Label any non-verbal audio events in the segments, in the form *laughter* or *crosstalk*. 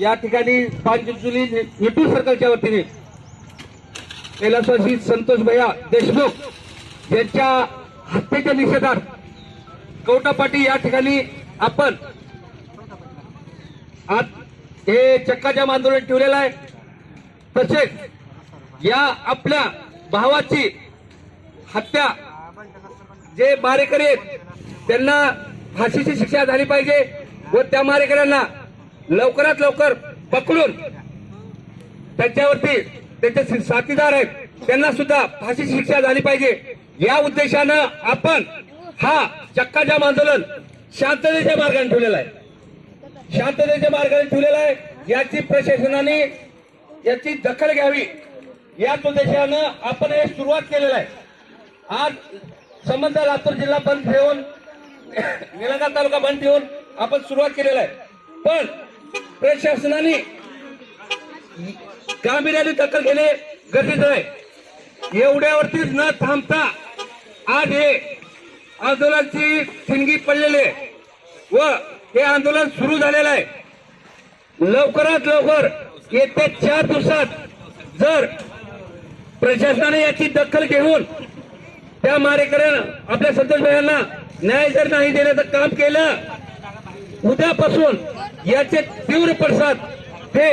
या ठिकाणी पांचजुली विठूर सर्कलच्या वतीने कैलासवासी संतोष भैया देशमुख यांच्या हत्येच्या निषेधात कवटापाटी या ठिकाणी आपण हे चक्काजाम आंदोलन ठेवलेलं आहे. तसेच या आपल्या भावाची हत्या जे मारेकरी आहेत त्यांना फाशीची शिक्षा झाली पाहिजे व त्या मारेकऱ्यांना लवकरात लवकर पकडून त्यांच्यावरती त्यांचे साथीदार आहेत त्यांना सुद्धा फाशी शिक्षा झाली पाहिजे. या उद्देशानं आपण हा चक्काजाम आंदोलन शांततेच्या मार्गाने ठेवलेला आहे. शांततेच्या मार्गाने ठेवलेला आहे. याची प्रशासनाने याची दखल घ्यावी. याच उद्देशानं आपण हे सुरुवात केलेलं आहे. आज संबंध लातूर जिल्हा बंद ठेवून *coughs* निलंगा तालुका बंद ठेवून आपण सुरुवात केलेला आहे. पण प्रशासनाने गांभीर्याने दखल घेणे गरजेचं आहे. एवढ्यावरतीच न थांबता आज हे आंदोलनाची ठिणगी पडलेली व हे आंदोलन सुरू झालेलं आहे. लवकरात लवकर येत्या चार दिवसात जर प्रशासनाने याची दखल घेऊन त्या मारेकऱ्यांना आपल्या संतोष भाईंना न्याय जर नाही देण्याचं काम केलं उद्यापासून याचे तीव्र प्रसाद हे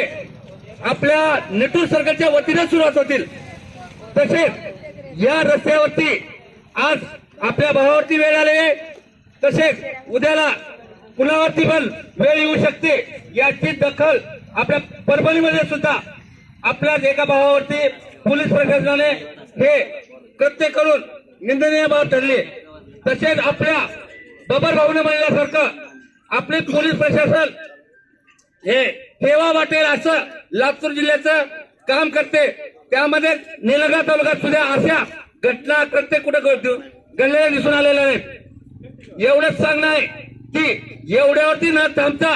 आपल्या नेटूर सरकारच्या वतीने सुरुवात होतील. तसेच या रस्त्यावरती आज आपल्या भावावरती वेळ आली आहे. तसेच उद्याला कुणावरती पण वेळ येऊ शकते. याची दखल आपल्या परभणीमध्ये सुद्धा आपल्याच एका भावावरती पोलीस प्रशासनाने हे कृत्य करून निंदनीय बाब ठरली. तसेच आपल्या बबर भाऊने म्हणल्यासारखं आपले पोलीस प्रशासन हे ठेवा वाटेल असं लातूर जिल्ह्याचं काम करते. त्यामध्ये निलंगा तालुक्यात सुद्धा अशा घटना प्रत्येक कुठे घडतो- घडलेल्या दिसून आलेल्या नाहीत एवढंच सांगणं आहे की एवढ्यावरती न थांबता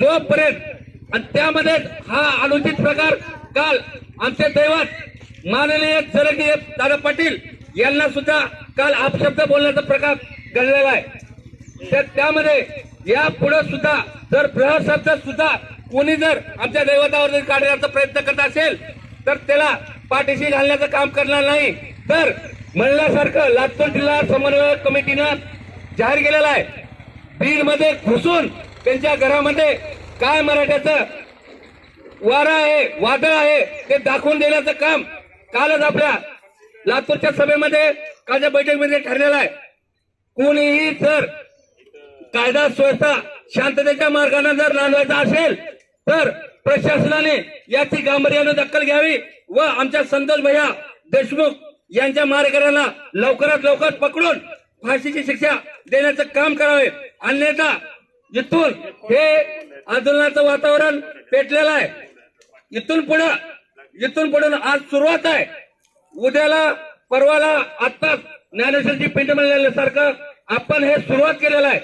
जोपर्यंत आणि त्यामध्ये हा अनुचित प्रकार काल आमचे दैवत माननीय जरंगे दादा पाटील यांना सुद्धा काल अपशब्द बोलण्याचा प्रकार घडलेला आहे. तर त्यामध्ये या पुढे सुद्धा जर प्रहर सुद्धा कोणी जर आमच्या दैवतावर जर काढण्याचा प्रयत्न करत असेल तर त्याला पाठीशी घालण्याचं काम करणार नाही. तर म्हणल्यासारखं लातूर जिल्हा समन्वय कमिटीनं जाहीर केलेलं आहे. बीडमध्ये घुसून त्यांच्या घरामध्ये काय मराठ्याचं वारा आहे वादळ आहे ते दाखवून देण्याचं काम कालच आपल्या लातूरच्या सभेमध्ये कालच्या बैठकीमध्ये ठरलेलं आहे. कोणीही जर कायदा स्वतः शांततेच्या मार्गाने जर नांदवायचा असेल तर प्रशासनाने याची गांभीर्याने दखल घ्यावी व आमच्या संतोष भैया देशमुख यांच्या मारेकऱ्यांना लवकरात लवकर पकडून फाशीची शिक्षा देण्याचं काम करावे. अन्यथा इथून हे आंदोलनाचं वातावरण पेटलेलं आहे. इथून पुढे इथून पुढे आज सुरुवात आहे. उद्याला परवाला आत्ताच ज्ञानेश्वरची पिंड मिळाल्यासारखं आपण हे सुरुवात केलेलं आहे.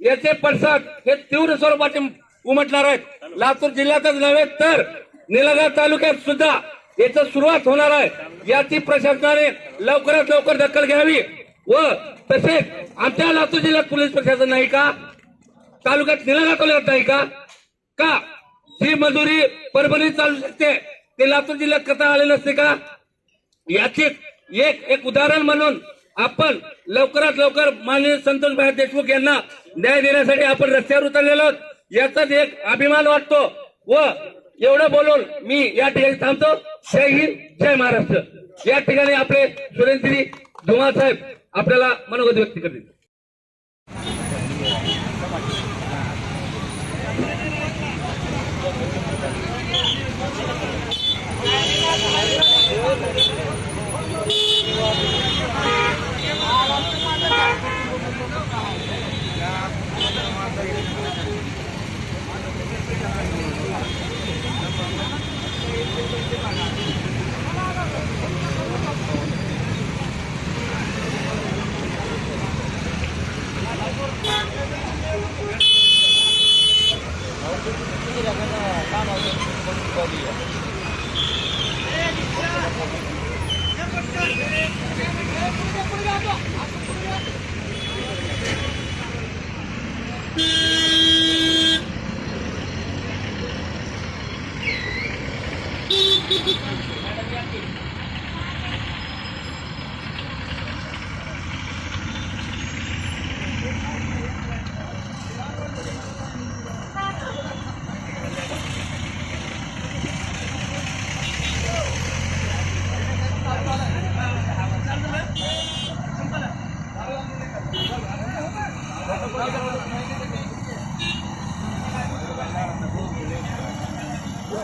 याचे पडसाद हे तीव्र स्वरूपाचे उमटणार आहेत. लातूर जिल्ह्यातच नव्हे तर निलंगा तालुक्यात सुद्धा याचं सुरुवात होणार आहे. याची प्रशासनाने लवकरात लवकर दखल घ्यावी. व तसेच आमच्या लातूर जिल्ह्यात पोलीस प्रशासन नाही का? तालुक्यात निलंगा तालुक्यात नाही का? का? ही मजुरी परभणी चालू शकते. ते लातूर जिल्ह्यात कथा आले नसते का? याचे एक एक उदाहरण म्हणून आपण लवकरात लवकर माननीय संतोष भाई देशमुख यांना न्याय देण्यासाठी आपण रस्त्यावर उतरलेलो याचाच एक अभिमान वाटतो व एवढं बोलून मी या ठिकाणी थांबतो. जय हिंद जय महाराष्ट्र. या ठिकाणी आपले सुरेंद्री धुमा साहेब आपल्याला मनोगत व्यक्त करतील.